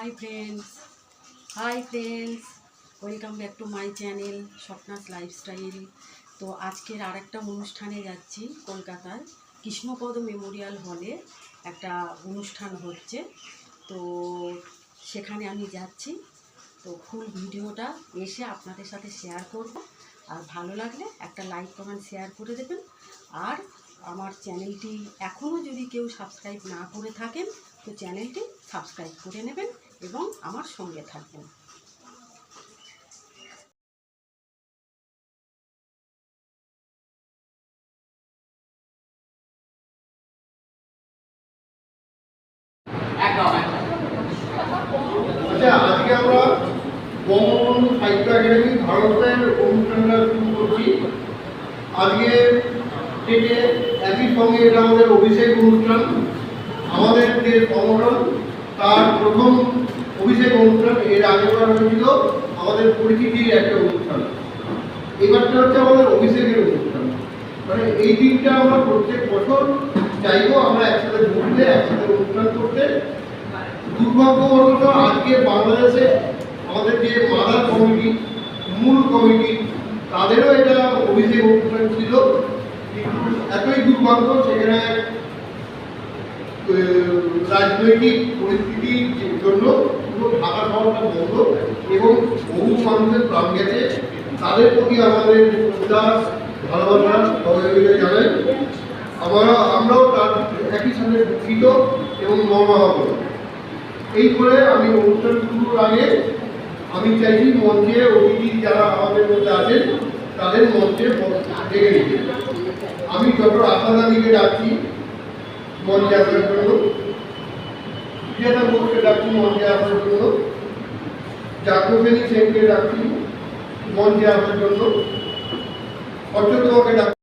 Hi friends hi friends welcome back to my channel Swapna's lifestyle তো আজকের আরেকটা অনুষ্ঠানে যাচ্ছি কলকাতায়, কৃষ্ণপদ মেমোরিয়াল হলে একটা অনুষ্ঠান হচ্ছে। তো সেখানে আমি যাচ্ছি। তো ফুল ভিডিওটা এসে আপনাদের সাথে শেয়ার করব। আর ভালো লাগলে একটা লাইক কমেন্ট শেয়ার করে দেবেন। আর আমার চ্যানেলটি এখনও যদি কেউ সাবস্ক্রাইব না করে থাকেন, তো চ্যানেলটি সাবস্ক্রাইব করে নেবেন। এবং আমার সঙ্গে থাকবেন। আচ্ছা আজকে আমরা বঙ্গবন্ধু সাহিত্য একাডেমি ভারতের অনুষ্ঠানটা শুরু করছি। আজকে থেকে একই সঙ্গে এটা আমাদের অভিষেক অনুষ্ঠান আমাদের যে সংগঠন তার প্রথম অভিষেক অনুষ্ঠান, এর আগেবার হয়েছিল আমাদের পরিচিতির একটা অনুষ্ঠান। এবারটা হচ্ছে আমাদের অভিষেকের অনুষ্ঠান। মানে এই দিনটা আমরা প্রত্যেক বছর চাইব আমরা একসাথে ঘুরতে, একসাথে অনুষ্ঠান করতে। দুর্ভাগ্যবশত আজকে বাংলাদেশে আমাদের যে মাদার কমিটি, মূল কমিটি, তাদেরও এটা অভিষেক অনুষ্ঠান ছিল। এতই দুর্ভাগ্য সেখানে রাজনৈতিক পরিস্থিতির জন্য বন্ধ এবং বহু মানুষের প্রাণ গেছে। তাদের প্রতি আমাদের শ্রদ্ধা, ভালোবাসা, সহযোগিতা জানাই। আমরা, আমরাও তার একই সাথে দুঃখিত এবং মর্মাহত। এই করে আমি অনুষ্ঠান শুরুর আগে আমি চাইছি মঞ্চে অতিথি যারা আমাদের মধ্যে আছেন, তাদের মঞ্চে ডেকে নিতে। আমি ডক্টর আসাদানিকে ডাকছি মঞ্চে আসার জন্য সুজাতা ডাকি মন মঞ্চে আসার জন্য। জাগ্রসেনী সেনকে মন মঞ্চে আসার জন্য। অর্চতমাকে ডাকছি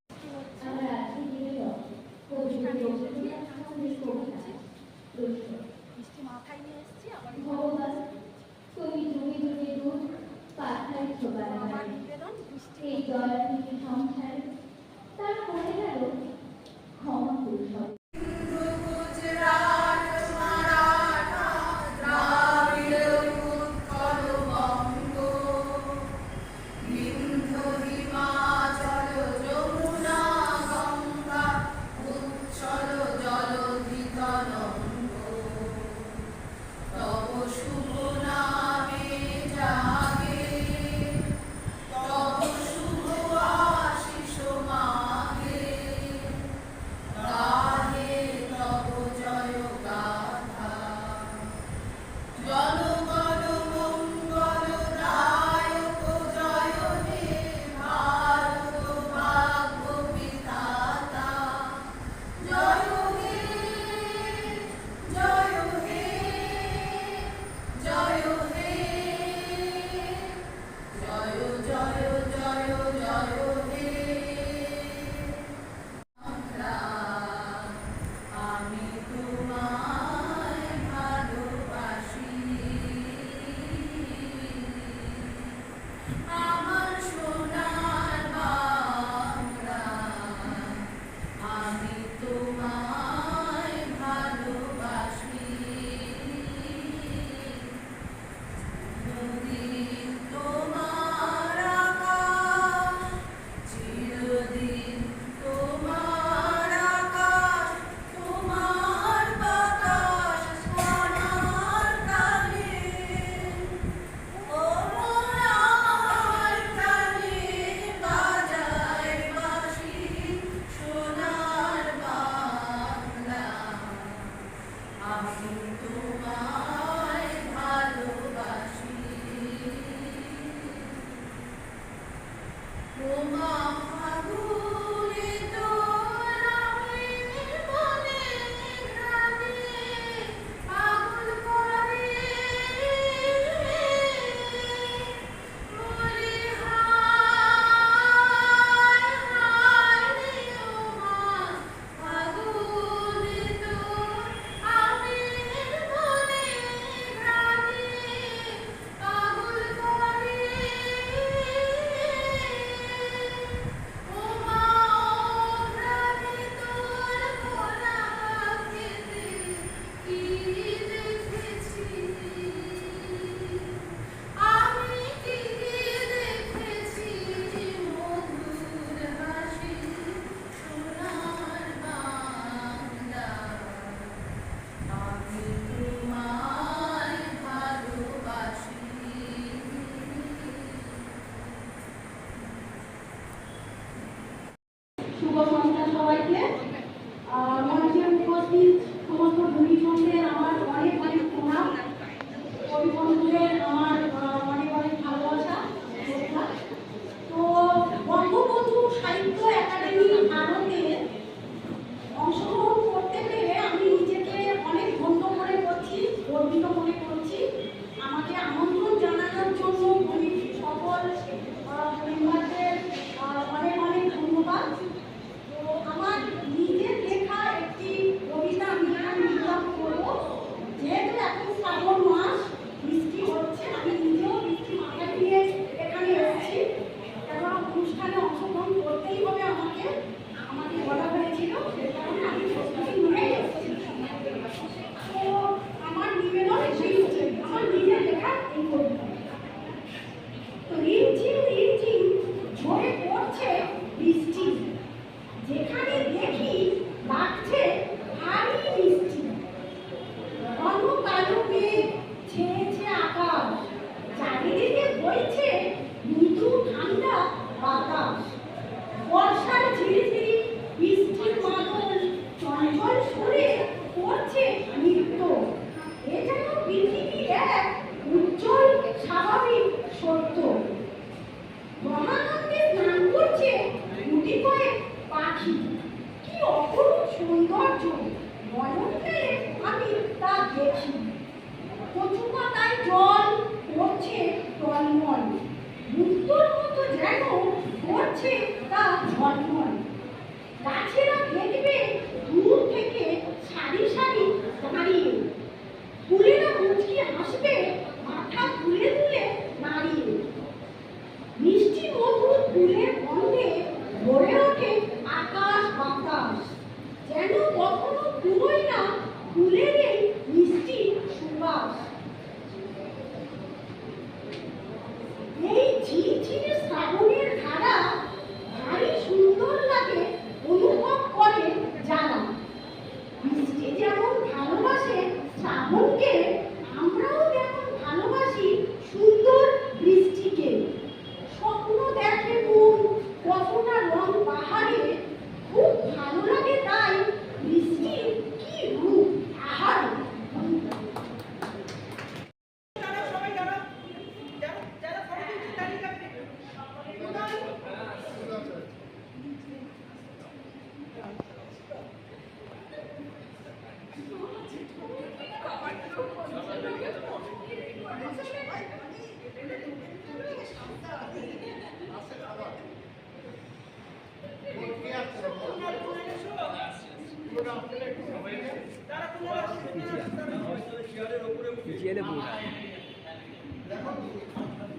জেলে পুরোটা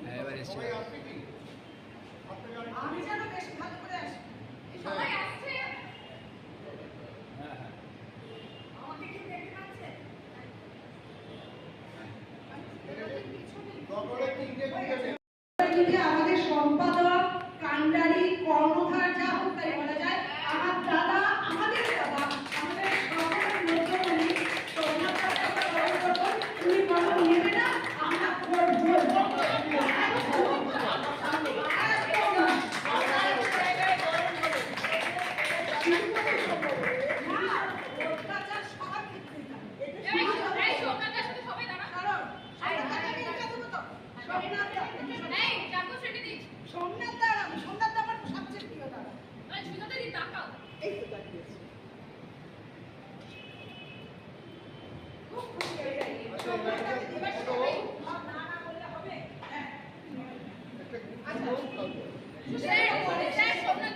হ্যাঁ, এবার এসছে। তাকাও। এই তো তাকিয়েছি আচ্ছা।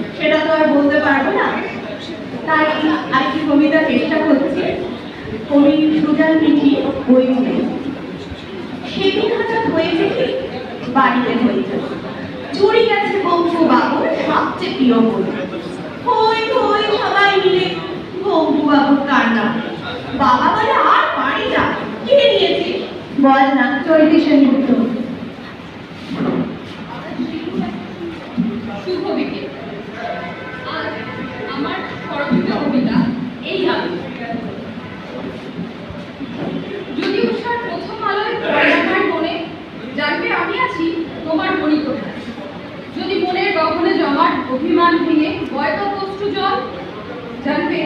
সেটা তো আর বলতে পারব না। তাই আর কি কবিতা চেষ্টা করছি? কবি সুজান পিঠি বই মনে সেদিন হঠাৎ হয়েছে কি? বাড়িতে হয়েছে। চুরি গেছে বৌষ বাবুর সবচেয়ে প্রিয় বই হই হই, সবাই মিলে বৌবু বাবুর কান্না। বাবা বলে, আর বাড়ি না। কে নিয়েছে? বল না, চৈতি সেনগুপ্ত। আমার অভিমান ভেঙে হয়তো কষ্ট জল জানবে